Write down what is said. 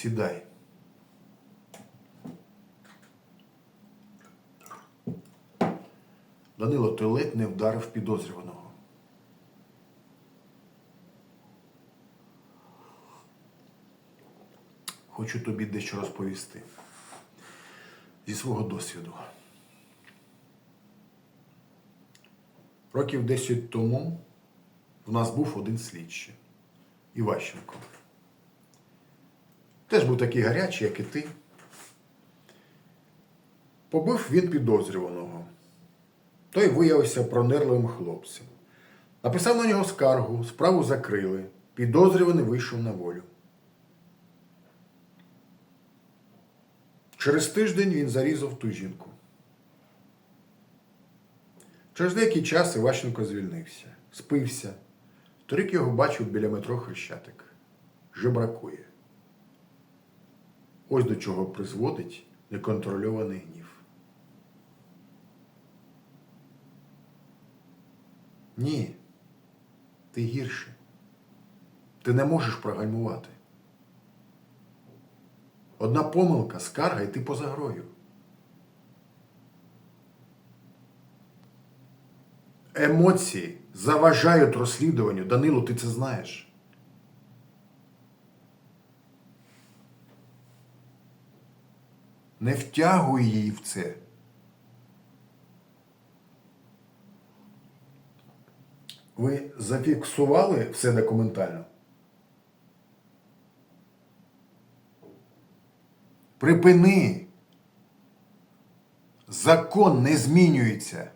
Сідай. Данило, ти ледь не вдарив підозрюваного. Хочу тобі дещо розповісти зі свого досвіду. Років 10 тому в нас був один слідчий Іващенко. Теж був такий гарячий, як і ти. Побив він підозрюваного. Той виявився пронирливим хлопцем. Написав на нього скаргу, справу закрили. Підозрюваний вийшов на волю. Через тиждень він зарізав ту жінку. Через деякий час Іващенко звільнився, спився. Торік його бачив біля метро Хрещатик. Жебракує. Ось до чого призводить неконтрольований гнів. Ні, ти гірше. Ти не можеш прогальмувати. Одна помилка, скарга, і ти поза грою. Емоції заважають розслідуванню. Данило, ти це знаєш. Не втягуй її в це. Ви зафіксували все документально? Припини. Закон не змінюється.